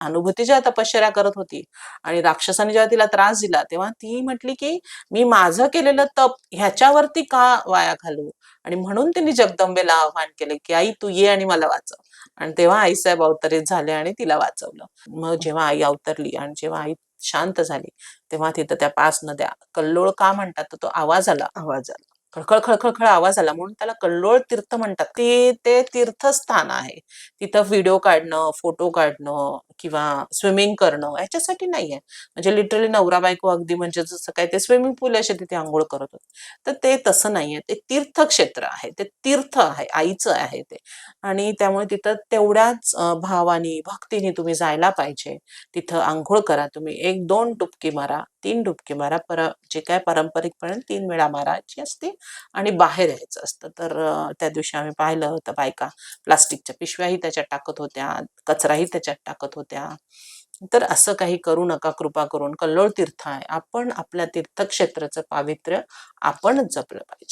अनुभूती जेव्हा तपश्चर्या करत होती आणि राक्षसाने जेव्हा तिला त्रास दिला तेव्हा ती म्हटली की मी माझं केलेलं तप ह्याच्यावरती का वाया घालू? आणि म्हणून तिने जगदंबेला आव्हान केले की आई तू ये आणि मला वाचव. आणि तेव्हा आईसाहेब अवतरित झाले आणि तिला वाचवलं. मग जेव्हा आई अवतरली आणि जेव्हा आई शांत झाली तेव्हा तिथं त्या पाच नद्या कल्लोळ का म्हणतात तर तो आवाज आला. आवाज आला. खळखळ खळखळ आवाज आला म्हणून त्याला कल्लोळ तीर्थ म्हणतात. ते ते तीर्थस्थान आहे. तिथं व्हिडिओ काढणं फोटो काढणं किंवा स्विमिंग करणं याच्यासाठी नाहीये. म्हणजे लिटरली नवरा बायको अगदी म्हणजे जसं काय ते स्विमिंग पूल असे तिथे आंघोळ करत होते. तर ते तसं नाहीये. ते तीर्थक्षेत्र आहे. ते तीर्थ आहे. आईचं आहे ते. आणि त्यामुळे तिथं तेवढ्याच भावानी भक्तीने तुम्ही जायला पाहिजे. तिथं आंघोळ करा तुम्ही. एक दोन टुपकी मारा. तीन डुबकी मारा. पर जे काय पारंपरिकपणे तीन वेळा मारायची असते आणि बाहेर यायचं असतं. तर त्या दिवशी आम्ही पाहिलं तर बायका प्लास्टिकच्या पिशव्याही त्याच्यात टाकत होत्या कचराही त्याच्यात टाकत होत्या. तर असं काही करू नका कृपा करून. कल्लोळ तीर्थ आहे. आपण आपल्या तीर्थक्षेत्राचं पावित्र्य आपणच जपलं पाहिजे.